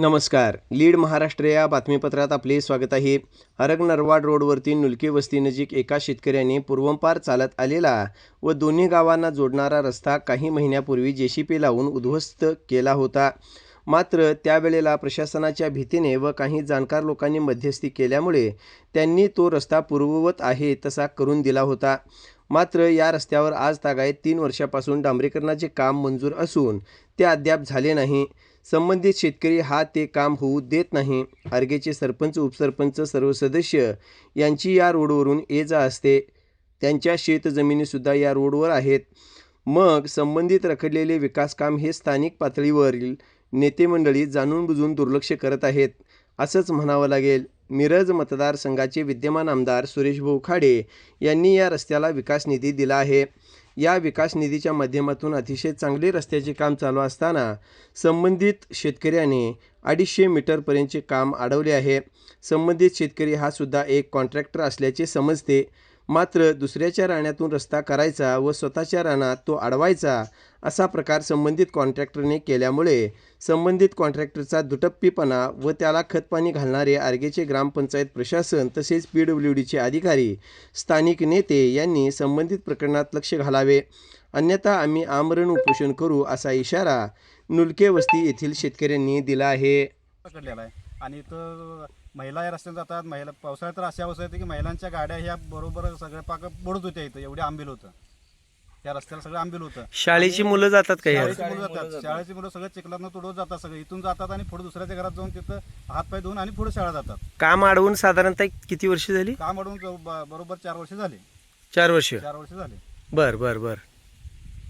नमस्कार. लीड महाराष्ट्र या बातमीपत्रात आपले स्वागत आहे. हरग नरवाड रोडवरती नुलके वस्तीनजीक एका शेतकऱ्याने पूर्वंपार चालत आलेला व दोन्ही गावांना जोडणारा रस्ता काही महिन्यापूर्वी जेसीपी लावून उद्ध्वस्त केला होता. मात्र त्यावेळेला प्रशासनाच्या भीतीने व काही जाणकार लोकांनी मध्यस्थी केल्यामुळे त्यांनी तो रस्ता पूर्ववत आहे तसा करून दिला होता. मात्र या रस्त्यावर आज तागायत तीन वर्षापासून डांबरीकरणाचे काम मंजूर असून ते अद्याप झाले नाही. संबंधित शेतकरी हा ते काम होऊ देत नाही. अर्गेचे सरपंच उपसरपंच सर्व सदस्य यांची या रोडवरून ये जा असते. त्यांच्या शेतजमिनीसुद्धा या रोडवर आहेत. मग संबंधित रखडलेले विकासकाम हे स्थानिक पातळीवरील नेतेमंडळी जाणून बुजून दुर्लक्ष करत आहेत. असंच म्हणावं लागेल. मिरज मतदारसंघाचे विद्यमान आमदार सुरेश भाऊ खाडे यांनी या रस्त्याला विकास निधी दिला आहे. या विकास निधीच्या माध्यमातून अतिशय चांगले रस्त्याचे काम चालू असताना संबंधित शेतकऱ्याने अडीचशे मीटरपर्यंतचे काम अडवले आहे. संबंधित शेतकरी हा सुद्धा एक कॉन्ट्रॅक्टर असल्याचे समजते. मात्र दुसऱ्याच्या राण्यातून रस्ता करायचा व स्वतःच्या रानात तो अडवायचा असा प्रकार संबंधित कॉन्ट्रॅक्टरने केल्यामुळे संबंधित कॉन्ट्रॅक्टरचा दुटप्पीपणा व त्याला खतपाणी घालणारे आर्गेचे ग्रामपंचायत प्रशासन तसेच पी डब्ल्यू डीचे अधिकारी स्थानिक नेते यांनी संबंधित प्रकरणात लक्ष घालावे. अन्यथा आम्ही आमरण उपोषण करू असा इशारा नुलके वस्ती येथील शेतकऱ्यांनी दिला आहे पकडलेला आहे. आणि इथं महिला या रस्त्याने जातात. महिला पावसाळ्यात तर अशी अवस्था येते की महिलांच्या गाड्या ह्या बरोबर सगळ्या पाक बुडत होत्या इथं. एवढे आंबील होतं. या रस्त्याला सगळं आंबील होतं. शाळेची मुलं जातात का या शाळेची मुलं जातात. शाळेची मुलं सगळं चिखलातनं तुडवत जातात सगळे. इथून जातात आणि पुढे दुसऱ्याच्या घरात जाऊन तिथं हातपाय धुवून आणि पुढे शाळा जातात. काम अडवून साधारणतः किती वर्ष झाली? काम अडवून बरोबर चार वर्ष झाले. चार वर्ष. चार वर्ष झाले. बर बर बर.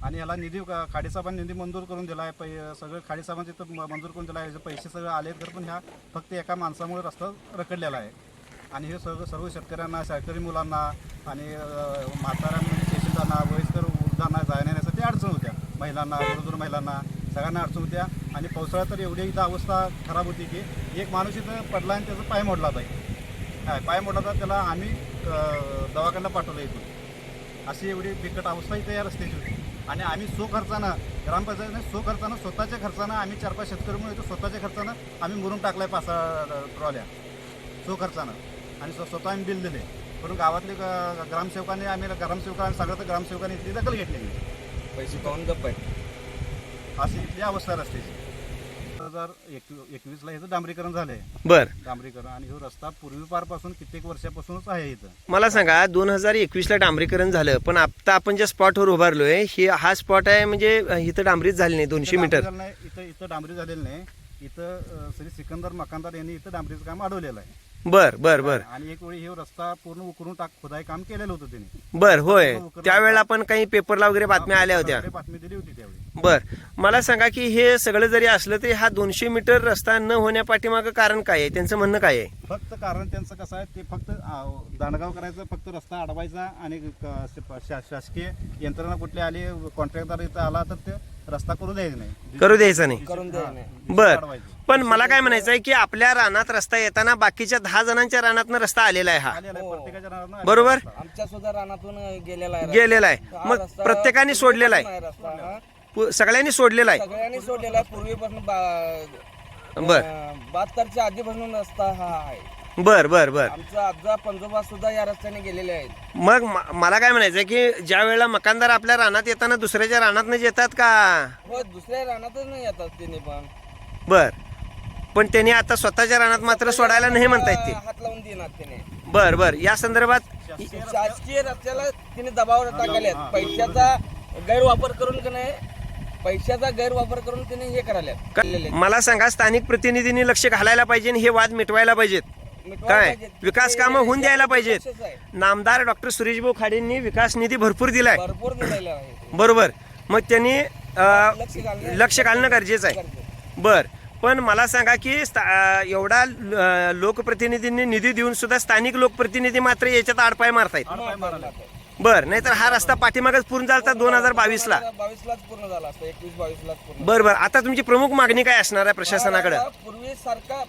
आणि याला निधी खाडेसाहेबांनी निधी मंजूर करून दिला आहे. पै सगळं खाडेसाहेबांचे तर मंजूर करून दिला आहे. पैसे सगळे आले तर पण ह्या फक्त एका माणसामुळे रस्ता रखडलेला आहे. आणि हे सगळं सर्व शेतकऱ्यांना शेतकरी मुलांना आणि म्हाताऱ्यांना शेतीदांना वयस्कर वृद्धांना जाण्या येण्यासाठी अडचण होत्या. महिलांना गरोदर महिलांना सगळ्यांना अडचण होत्या. आणि पावसाळ्यात तर एवढी इथं अवस्था खराब होती की एक माणूस इथं पडला आणि त्याचा पाय मोडला जाईल काय पाय मोडला तर त्याला आम्ही दवाखान्याला पाठवलं इथून. अशी एवढी बिकट अवस्था इथं या रस्त्याची होती. आणि आम्ही सो खर्चानं ग्रामपंचायतीने सो खर्चानं स्वतःच्या खर्चानं आम्ही चार पाच शेतकरी म्हणून इथं स्वतःच्या खर्चानं आम्ही मुरून टाकलाय पाच सहा ट्रॉल्या. सो खर्चानं. आणि स्व- स्वतः आम्ही बिल दिले. पण गावातले ग्रामसेवकांनी आम्ही ग्रामसेवकांनी सगळं तर ग्रामसेवकांनी इथली दखल घेतलेली. पैसे पाहून गप्प आहे. अशी इथली अवस्था आहे रस्त्याची. दोन हजार एकवी एकवीसला ह्याचं डांबरीकरण झालंय. बर. डांबरीकरण आणि हा रस्ता पूर्वीपारपासून कित्येक वर्षापासूनच आहे इथं. मला सांगा दोन हजार एकवीसला डांबरीकरण झालं पण आता आपण ज्या स्पॉटवर उभारलोय हे हा स्पॉट आहे म्हणजे इथं डांबरीच झाली नाही दोनशे इथं मीटर. डांबरी झालं नाही, इथं इथं डांबरी झालेलं नाही. इथं अं, श्री सिकंदर मकानदार यांनी इथं डांबरीचं काम अडवलेलं आहे. बर बर बर. आणि एक वेळी हे रस्ता पूर्ण उकरून टाक खुदाई काम केलेलं होतं त्यांनी बर होय. त्यावेळेला पण काही पेपरला वगैरे बातम्या आल्या होत्या. बातमी दिली होती त्यावेळी. बर. मला सांगा की हे सगळं जरी असलं तरी हा दोनशे मीटर रस्ता न होण्या पाठीमागं कारण काय आहे? त्यांचं म्हणणं काय आहे? फक्त कारण त्यांचं कसं आहे ते फक्त दांडगाव करायचं फक्त रस्ता अडवायचा आणि क- शा- शासकीय यंत्रणा कुठली आली कॉन्ट्रॅक्टर इथं आला तर ते रस्ता करू द्यायचा नाही. करू द्यायचा नाही. करून. दिवशी बर. पण मला काय म्हणायचं आहे की आपल्या रानात रस्ता येताना बाकीच्या दहा जणांच्या रानातनं रस्ता आलेला आहे हा. आलेला आहे, प्रत्येकाच्या नावानं आलेला बरोबर? आमच्या सुद्धा रानातून गेलेला आहे गेलेला आहे. हा मग रस्ता प्रत्येकाने सोडलेला आहे. नाही रस्ता हा. पु- सगळ्यांनी सोडलेला आहे. सगळ्यांनी सोडलेला आहे. पूर्वीपासून बर. बहात्तरच्या आधीपासून रस्ता हा आहे. बर बर बर. आमचा पंजोबा सुद्धा या रस्त्याने गेलेले आहेत. मग म- मला काय म्हणायचं की ज्या वेळेला मकानदार आपल्या रानात येताना दुसऱ्याच्या रानात येतात का? हो दुसऱ्या रानातच नाही येतात तिने पण. बर. पण त्यांनी आता स्वतःच्या रानात मात्र सोडायला नाही म्हणतायत ते. हात लावून देणार तिने. बर बर. या संदर्भात शासकीय रस्त्याला तिने दबाव टाकले पैशाचा गैरवापर करून का नाही पैशाचा गैरवापर करून तिने हे करायला. मला सांगा स्थानिक प्रतिनिधींनी लक्ष घालायला पाहिजे आणि हे वाद मिटवायला पाहिजेत. काय. विकास कामं होऊन द्यायला पाहिजेत. नामदार डॉक्टर सुरेशभाऊ खाडेंनी विकास निधी भरपूर दिलाय भरपूर दिलेलं आहे बरोबर मग त्यांनी अं, लक्ष घालणं गरजेचं आहे. बर पण मला सांगा की स्था- एवढा अं, लोकप्रतिनिधींनी निधी देऊन सुद्धा स्थानिक लोकप्रतिनिधी मात्र याच्यात आडपाय मारतायत. बर नाहीतर हा रस्ता पाठीमागच पूर्ण झाला दोन हजार बावीस ला बावीसलाच पूर्ण झाला असतं एकवीस बावीसलाच पूर्ण बर बर. आता तुमची प्रमुख मागणी काय असणार आहे प्रशासनाकडे? पूर्वी सारखा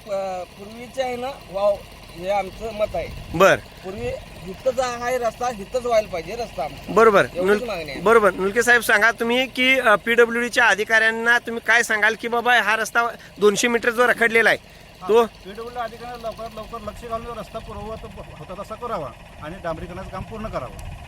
पूर्वीच्या आहे ना वाव हे आमचं मत आहे. बर. पूर्वी हिथंच आहे रस्ता हिथंच व्हायला पाहिजे रस्ता आमचा. बरोबर. एवढीच नुल- मागणी आहे. बरोबर. नुलके साहेब सांगा तुम्ही की पीडब्ल्यू डीच्या अधिकाऱ्यांना तुम्ही काय सांगाल की बाबा हा रस्ता दोनशे मीटर जो रखडलेला आहे तो पीडब्ल्यू अधिकाऱ्यांना लवकरात लवकर लक्ष घालून रस्ता पूर्ववत होता तसा करावा आणि डांबरीकरणाचं काम पूर्ण करावं.